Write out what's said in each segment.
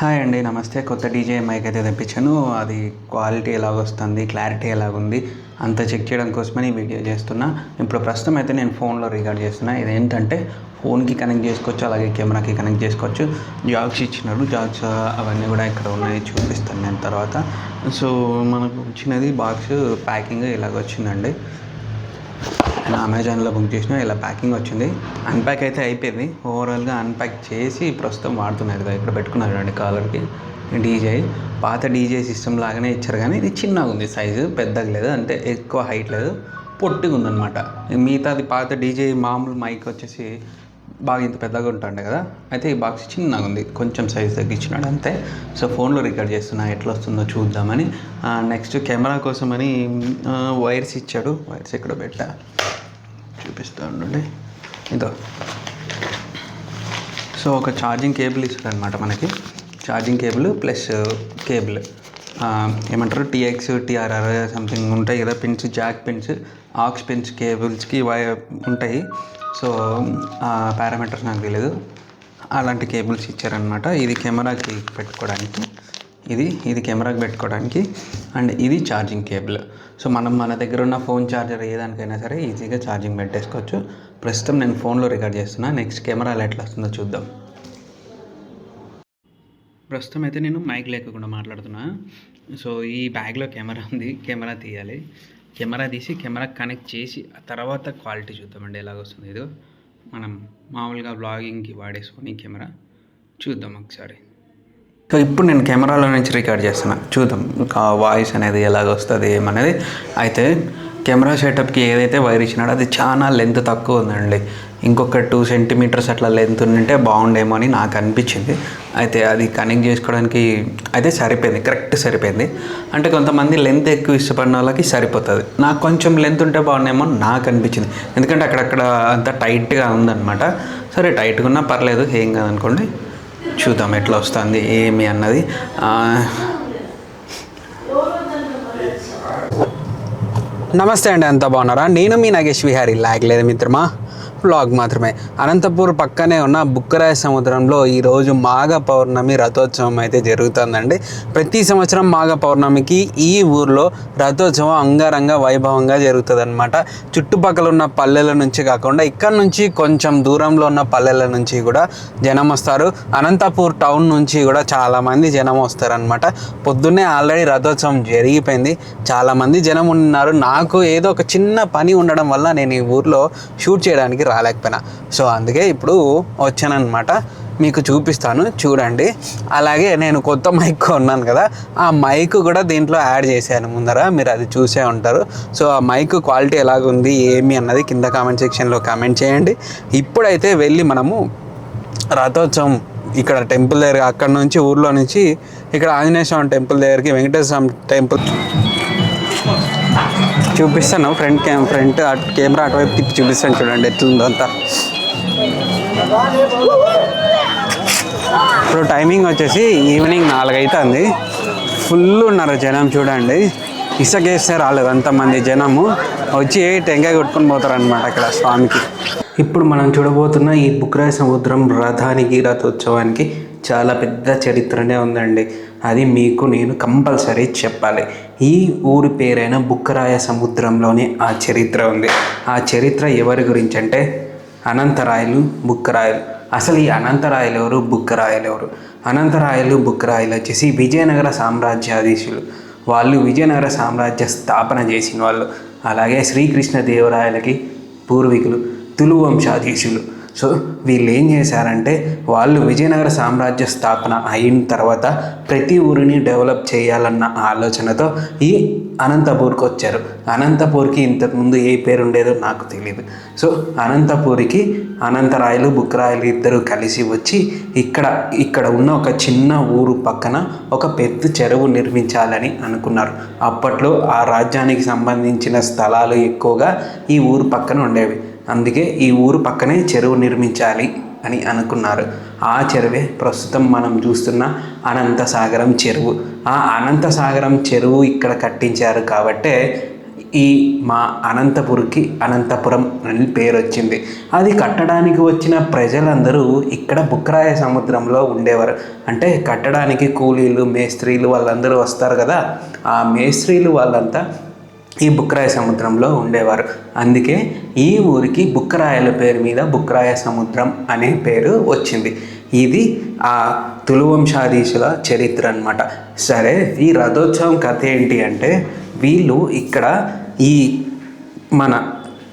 Hi అండి నమస్తే. కొత్త డీజే మైక్ అయితే తెప్పించాను. అది క్వాలిటీ ఎలాగ వస్తుంది క్లారిటీ ఎలాగుంది అంత చెక్ చేయడం కోసమని వీడియో చేస్తున్నా. ఇప్పుడు ప్రస్తుతం అయితే నేను ఫోన్లో రికార్డ్ చేస్తున్నా. ఇదేంటంటే ఫోన్కి కనెక్ట్ చేసుకోవచ్చు అలాగే కెమెరాకి కనెక్ట్ చేసుకోవచ్చు. జాగ్స్ ఇచ్చినారు. జాగ్స్ అవన్నీ కూడా ఇక్కడ ఉన్నాయి చూపిస్తాను నేను తర్వాత. సో మనకు వచ్చినది బాక్స్ ప్యాకింగ్ ఇలాగ వచ్చిందండి నేను అమెజాన్లో బుక్ చేసిన ఇలా ప్యాకింగ్ వచ్చింది. అన్ప్యాక్ అయితే అయిపోయింది. ఓవరాల్గా అన్ప్యాక్ చేసి ప్రస్తుతం వాడుతున్నారు కదా ఇక్కడ పెట్టుకున్నారు చూడండి కాలర్కి. డీజే. పాత డీజే సిస్టమ్ లాగానే ఇచ్చారు కానీ ఇది చిన్నగా ఉంది సైజు పెద్దగా లేదు. అంటే ఎక్కువ హైట్ లేదు. పొట్టిగా ఉందన్నమాట. మిగతాది పాత డీజే మామూలు మైక్ వచ్చేసి బాగా ఇంత పెద్దగా ఉంటుండే కదా. అయితే ఈ బాక్స్ చిన్నగా ఉంది కొంచెం సైజ్ తగ్గించినాడు అంతే. సో ఫోన్లో రికార్డ్ చేస్తున్నా ఎట్లా వస్తుందో చూద్దామని నెక్స్ట్ కెమెరా కోసమని వైర్స్ ఇచ్చాడు. వైర్స్ ఎక్కడ పెట్టా. చూపిస్తూ ఉండండి. ఇదో. సో ఒక ఛార్జింగ్ కేబుల్ ఇస్తాడు అనమాట మనకి. ఛార్జింగ్ కేబుల్ ప్లస్ కేబుల్ ఏమంటారు? టీఎక్స్ టీఆర్ఆర్ సంథింగ్ ఉంటాయి కదా pins jack pins aux pins కేబుల్స్కి వై ఉంటాయి. సో పారామీటర్స్ నాకు తెలియదు అలాంటి కేబుల్స్ ఇచ్చారనమాట ఇది కెమెరాకి పెట్టుకోవడానికి. ఇది ఇది కెమెరాకి పెట్టుకోవడానికి. అండ్ ఇది ఛార్జింగ్ కేబుల్ సో మనం మన దగ్గర ఉన్న ఫోన్ ఛార్జర్ ఏదానికైనా సరే ఈజీగా ఛార్జింగ్ పెట్టేసుకోవచ్చు. ప్రస్తుతం నేను ఫోన్లో రికార్డ్ చేస్తున్నా. నెక్స్ట్ కెమెరాలో ఎట్లా వస్తుందో చూద్దాం. ప్రస్తుతం అయితే నేను మైక్ లేకుండా మాట్లాడుతున్నా. సో ఈ బ్యాగ్లో కెమెరా ఉంది. కెమెరా తీయాలి. కెమెరా తీసి కెమెరా కనెక్ట్ చేసి ఆ తర్వాత క్వాలిటీ చూద్దామండి ఎలాగ వస్తుంది ఇది. మనం మామూలుగా బ్లాగింగ్కి వాడే సోనీ కెమెరా. చూద్దాం ఒకసారి. సో ఇప్పుడు నేను కెమెరాలో నుంచి రికార్డ్ చేస్తున్నా. చూద్దాం. ఇంకా వాయిస్ అనేది ఎలాగ వస్తుంది ఏమనేది అయితే కెమెరా సెటప్కి ఏదైతే వైర్ ఇచ్చినాడో అది చాలా లెంత్ తక్కువ ఉందండి. ఇంకొక టూ సెంటీమీటర్స్ అట్లా లెంత్ ఉంటే బాగుండేమో అని నాకు అనిపించింది. అయితే అది కనెక్ట్ చేసుకోవడానికి అయితే సరిపోయింది కరెక్ట్ సరిపోయింది. అంటే కొంతమంది లెంత్ ఎక్కువ ఇష్టపడిన వాళ్ళకి సరిపోతుంది. నాకు కొంచెం లెంత్ ఉంటే బాగుండేమో అని నాకు అనిపించింది. ఎందుకంటే అక్కడక్కడ అంత టైట్గా ఉందన్నమాట. సరే టైట్గా ఉన్నా పర్లేదు ఏం కాదనుకోండి. చూద్దాం ఎట్లా వస్తుంది ఏమి అన్నది. నమస్తే అండి అంతా బాగున్నారా? నేను మీ నాగేష్ విహారీ లాగలేదు మిత్రమా? బ్లాగ్ మాత్రమే. అనంతపూర్ పక్కనే ఉన్న బుక్కరాయ సముద్రంలో ఈరోజు మాఘ పౌర్ణమి రథోత్సవం అయితే జరుగుతుందండి. ప్రతి సంవత్సరం మాఘ పౌర్ణమికి ఈ ఊర్లో రథోత్సవం అంగరంగ వైభవంగా జరుగుతుంది అనమాట చుట్టుపక్కల ఉన్న పల్లెల నుంచి కాకుండా ఇక్కడ నుంచి కొంచెం దూరంలో ఉన్న పల్లెల నుంచి కూడా జనం వస్తారు. అనంతపూర్ టౌన్ నుంచి కూడా చాలామంది జనం వస్తారనమాట పొద్దున్నే ఆల్రెడీ రథోత్సవం జరిగిపోయింది. చాలామంది జనం ఉన్నారు. నాకు ఏదో ఒక చిన్న పని ఉండడం వల్ల నేను ఈ ఊర్లో షూట్ చేయడానికి రాలేకపోయినా. సో అందుకే ఇప్పుడు వచ్చానమాట మీకు చూపిస్తాను చూడండి. అలాగే నేను కొత్త మైక్ కొన్నాను కదా ఆ మైక్ కూడా దీంట్లో యాడ్ చేశాను ముందర. మీరు అది చూసే ఉంటారు. సో ఆ మైక్ క్వాలిటీ ఎలాగుంది ఏమి అన్నది కింద కామెంట్ సెక్షన్లో కామెంట్ చేయండి. ఇప్పుడైతే వెళ్ళి మనము రథోత్సవం ఇక్కడ టెంపుల్ దగ్గర అక్కడ నుంచి ఊర్లో నుంచి ఇక్కడ ఆంజనేయ స్వామి టెంపుల్ దగ్గరికి వెంకటేశ్వర స్వామి టెంపుల్ చూపిస్తాను. ఫ్రంట్ కెమ్ ఫ్రంట్ అటు కెమెరా అటువైపు తిప్పి చూపిస్తాను చూడండి ఎట్లుందో అంతా. ఇప్పుడు టైమింగ్ వచ్చేసి ఈవినింగ్ నాలుగు ఫుల్ ఉన్నారు జనం చూడండి. ఇసుకేస్తే రాలేదు అంతమంది జనము. వచ్చి టెంకాయ కొట్టుకొని పోతారనమాట అక్కడ స్వామికి. ఇప్పుడు మనం చూడబోతున్న ఈ బుక్రాయ సముద్రం రథానికి రథోత్సవానికి చాలా పెద్ద చరిత్రనే ఉందండి. అది మీకు నేను కంపల్సరీ చెప్పాలి. ఈ ఊరి పేరైన బుక్కరాయ సముద్రంలోనే ఆ చరిత్ర ఉంది. ఆ చరిత్ర ఎవరి గురించి అంటే అనంతరాయలు బుక్కరాయలు. అసలు ఈ అనంతరాయలు ఎవరు? బుక్కరాయలు ఎవరు? అనంతరాయలు బుక్కరాయలు వచ్చేసి విజయనగర సామ్రాజ్యాధీశులు. వాళ్ళు విజయనగర సామ్రాజ్య స్థాపన చేసిన వాళ్ళు. అలాగే శ్రీకృష్ణదేవరాయలకి పూర్వీకులు తులు వంశాధీశులు. సో వీళ్ళు ఏం చేశారంటే వాళ్ళు విజయనగర సామ్రాజ్య స్థాపన అయిన తర్వాత ప్రతి ఊరిని డెవలప్ చేయాలన్న ఆలోచనతో ఈ అనంతపూర్కి వచ్చారు. అనంతపూర్కి ఇంతకుముందు ఏ పేరు ఉండేదో నాకు తెలియదు సో అనంతపూర్కి అనంతరాయలు బుక్రాయలు ఇద్దరు కలిసి వచ్చి ఇక్కడ ఇక్కడ ఉన్న ఒక చిన్న ఊరు పక్కన ఒక పెద్ద చెరువు నిర్మించాలని అనుకున్నారు. అప్పట్లో ఆ రాజ్యానికి సంబంధించిన స్థలాలు ఎక్కువగా ఈ ఊరు పక్కన ఉండేవి. అందుకే ఈ ఊరు పక్కనే చెరువు నిర్మించాలి అని అనుకున్నారు. ఆ చెరువే ప్రస్తుతం మనం చూస్తున్న అనంతసాగరం చెరువు. ఆ అనంతసాగరం చెరువు ఇక్కడ కట్టించారు కాబట్టే ఈ మా అనంతపురికి అనంతపురం అని పేరు వచ్చింది అది కట్టడానికి వచ్చిన ప్రజలందరూ ఇక్కడ బుక్కరాయ సముద్రంలో ఉండేవారు. అంటే కట్టడానికి కూలీలు మేస్త్రీలు వాళ్ళందరూ వస్తారు కదా. ఆ మేస్త్రీలు వాళ్ళంతా ఈ బుక్రాయ సముద్రంలో ఉండేవారు. అందుకే ఈ ఊరికి బుక్కరాయల పేరు మీద బుక్రాయ సముద్రం అనే పేరు వచ్చింది. ఇది ఆ తులువంశాధీశుల చరిత్ర అన్నమాట. సరే ఈ రథోత్సవం కథ ఏంటి అంటే వీళ్ళు ఇక్కడ ఈ మన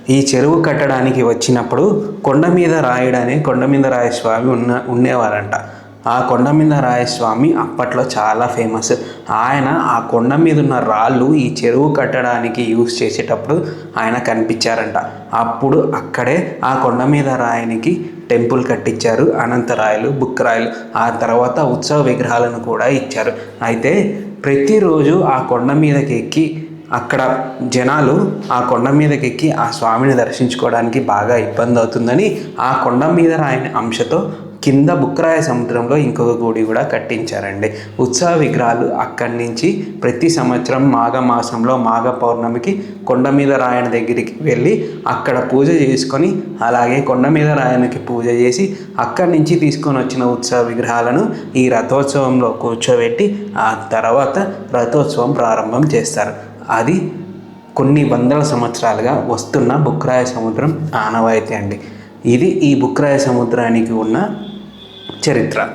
ఈ చెరువు కట్టడానికి వచ్చినప్పుడు కొండ మీద రాయుడనే కొండ మీద రాయ స్వామి ఉన్న ఉండేవారంట. ఆ కొండ మీద రాయస్వామి అప్పట్లో చాలా ఫేమస్. ఆయన ఆ కొండ మీద ఉన్న రాళ్ళు ఈ చెరువు కట్టడానికి యూజ్ చేసేటప్పుడు ఆయన కనిపించారంట. అప్పుడు అక్కడే ఆ కొండ మీద రాయనికి టెంపుల్ కట్టించారు. అనంతరాయలు బుక్కరాయలు ఆ తర్వాత ఉత్సవ విగ్రహాలను కూడా ఇచ్చారు. అయితే ప్రతిరోజు ఆ కొండ మీదకి ఎక్కి అక్కడ జనాలు ఆ కొండ మీదకి ఎక్కి ఆ స్వామిని దర్శించుకోవడానికి బాగా ఇబ్బంది అవుతుందని ఆ కొండ మీద రాయని అంశతో కింద బుక్రాయ సముద్రంలో ఇంకొక గుడి కూడా కట్టించారండి. ఉత్సవ విగ్రహాలు అక్కడి నుంచి ప్రతి సంవత్సరం మాఘ మాసంలో మాఘ పౌర్ణమికి కొండ మీద రాయణ దగ్గరికి వెళ్ళి అక్కడ పూజ చేసుకొని అలాగే కొండ మీద రాయణకి పూజ చేసి అక్కడి నుంచి తీసుకొని వచ్చిన ఉత్సవ విగ్రహాలను ఈ రథోత్సవంలో కూర్చోబెట్టి ఆ తర్వాత రథోత్సవం ప్రారంభం చేస్తారు. అది కొన్ని వందల సంవత్సరాలుగా వస్తున్న బుక్రాయ సముద్రం ఆనవాయితీ అండి. ఇది ఈ బుక్రాయ సముద్రానికి ఉన్న చరిత్ర.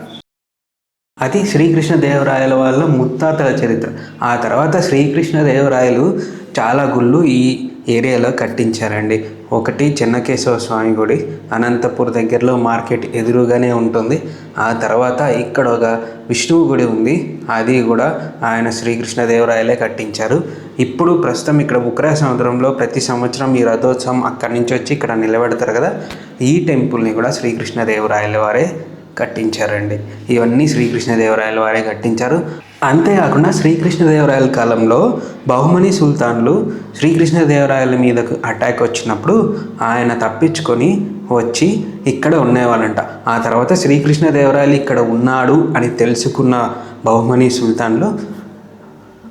అది శ్రీకృష్ణదేవరాయల వాళ్ళ ముత్తాతల చరిత్ర. ఆ తర్వాత శ్రీకృష్ణదేవరాయలు చాలా గుళ్ళు ఈ ఏరియాలో కట్టించారండి. ఒకటి చెన్నకేశవ స్వామి గుడి అనంతపూర్ దగ్గరలో మార్కెట్ ఎదురుగానే ఉంటుంది. ఆ తర్వాత ఇక్కడ ఒక విష్ణువు గుడి ఉంది. అది కూడా ఆయన శ్రీకృష్ణదేవరాయలే కట్టించారు. ఇప్పుడు ప్రస్తుతం ఇక్కడ ఉక్రా సముద్రంలో ప్రతి సంవత్సరం ఈ రథోత్సవం అక్కడి నుంచి వచ్చి ఇక్కడ నిలబెడతారు కదా. ఈ టెంపుల్ని కూడా శ్రీకృష్ణదేవరాయల వారే కట్టించారండి. ఇవన్నీ శ్రీకృష్ణదేవరాయల వారే కట్టించారు. అంతేకాకుండా శ్రీకృష్ణదేవరాయల కాలంలో బహుమని సుల్తాన్లు శ్రీకృష్ణదేవరాయల మీదకు అటాక్ వచ్చినప్పుడు ఆయన తప్పించుకొని వచ్చి ఇక్కడ ఉండేవాళ్ళంట. ఆ తర్వాత శ్రీకృష్ణదేవరాయలు ఇక్కడ ఉన్నాడు అని తెలుసుకున్న బహుమని సుల్తాన్లు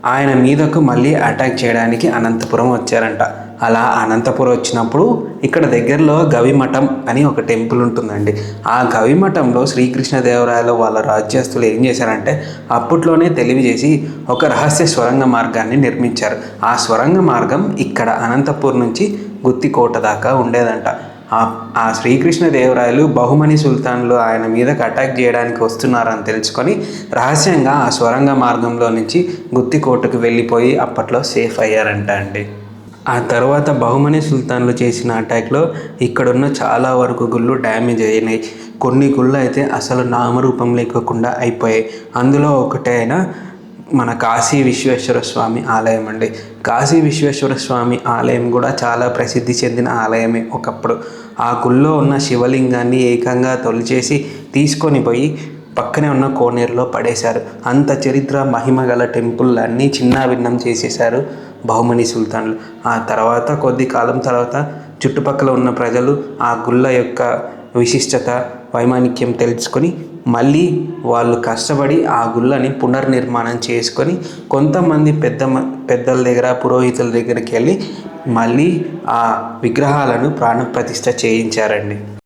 ఆయన మీదకు మళ్ళీ అటాక్ చేయడానికి అనంతపురం వచ్చారంట. అలా అనంతపురం వచ్చినప్పుడు ఇక్కడ దగ్గరలో గవిమఠం అని ఒక టెంపుల్ ఉంటుందండి. ఆ గవిమఠంలో శ్రీకృష్ణదేవరాయలు వాళ్ళ రాజ్యస్తులు ఏం చేశారంటే అప్పట్లోనే తెలివి చేసి ఒక రహస్య స్వరంగ మార్గాన్ని నిర్మించారు. ఆ స్వరంగ మార్గం ఇక్కడ అనంతపూర్ నుంచి గుత్తికోట దాకా ఉండేదంట. ఆ శ్రీకృష్ణదేవరాయలు బహుమని సుల్తాన్లు ఆయన మీదకి అటాక్ చేయడానికి వస్తున్నారని తెలుసుకొని రహస్యంగా ఆ స్వరంగ మార్గంలో నుంచి గుత్తికోటకు వెళ్ళిపోయి అప్పట్లో సేఫ్ అయ్యారంట అండి. ఆ తర్వాత బహుమని సుల్తాన్లు చేసిన అటాక్లో ఇక్కడున్న చాలా వరకు గుళ్ళు డ్యామేజ్ అయినాయి. కొన్ని గుళ్ళు అయితే అసలు నామరూపం లేకోకుండా అయిపోయాయి. అందులో ఒకటే అయిన మన కాశీ విశ్వేశ్వర స్వామి ఆలయం అండి. కాశీ విశ్వేశ్వర స్వామి ఆలయం కూడా చాలా ప్రసిద్ధి చెందిన ఆలయమే ఒకప్పుడు. ఆ గుళ్ళో ఉన్న శివలింగాన్ని ఏకంగా తొలిచేసి తీసుకొని పోయి పక్కనే ఉన్న కోనేరులో పడేశారు. అంత చరిత్ర మహిమ గల టెంపుల్ అన్నీ చిన్న భిన్నం చేసేశారు. బహుమని సుల్తాన్లు. ఆ తర్వాత కొద్ది కాలం తర్వాత చుట్టుపక్కల ఉన్న ప్రజలు ఆ గుళ్ళ యొక్క విశిష్టత వైమానిక్యం తెలుసుకొని మళ్ళీ వాళ్ళు కష్టపడి ఆ గుళ్ళని పునర్నిర్మాణం చేసుకొని కొంతమంది పెద్ద మ- పెద్దల దగ్గర పురోహితుల దగ్గరికి వెళ్ళి మళ్ళీ ఆ విగ్రహాలను ప్రాణప్రతిష్ఠ చేయించారండి.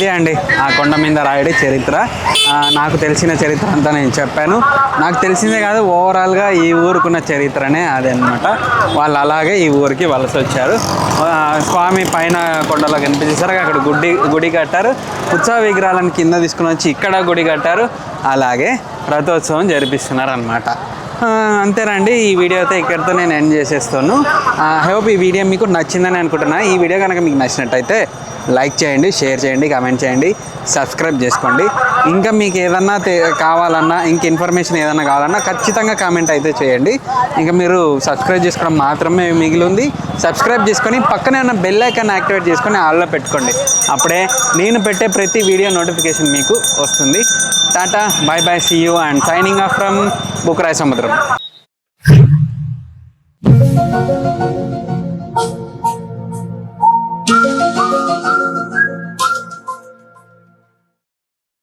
అదే అండి. ఆ కొండ మీద రాయడి చరిత్ర. నాకు తెలిసిన చరిత్ర అంతా నేను చెప్పాను. నాకు తెలిసిందే కాదు ఓవరాల్గా ఈ ఊరుకున్న చరిత్రనే అదనమాట వాళ్ళు అలాగే ఈ ఊరికి వలస వచ్చారు. స్వామి పైన కొండలో కనిపించేసరికి అక్కడ గుడి గుడి కట్టారు. ఉత్సవ విగ్రహాలను కింద తీసుకుని వచ్చి ఇక్కడ గుడి కట్టారు. అలాగే రథోత్సవం జరిపిస్తున్నారు అనమాట అంతేనండి. ఈ వీడియో అయితే ఇక్కడితో నేను ఎండ్ చేసేస్తాను. హోప్ ఈ వీడియో మీకు నచ్చిందని అనుకుంటున్నా. ఈ వీడియో కనుక మీకు నచ్చినట్టయితే లైక్ చేయండి షేర్ చేయండి కామెంట్ చేయండి సబ్స్క్రైబ్ చేసుకోండి. ఇంకా మీకు ఏదన్నా కావాలన్నా ఇంక ఇన్ఫర్మేషన్ ఏదన్నా కావాలన్నా ఖచ్చితంగా కామెంట్ అయితే చేయండి. ఇంకా మీరు సబ్స్క్రైబ్ చేసుకోవడం మాత్రమే మిగిలి ఉంది సబ్స్క్రైబ్ చేసుకొని పక్కనే ఉన్న బెల్ ఐకాన్ యాక్టివేట్ చేసుకొని ఆల్లో పెట్టుకోండి. అప్పుడే నేను పెట్టే ప్రతి వీడియో నోటిఫికేషన్ మీకు వస్తుంది. Tata, bye bye, see you and signing off from Bukhara Samudram.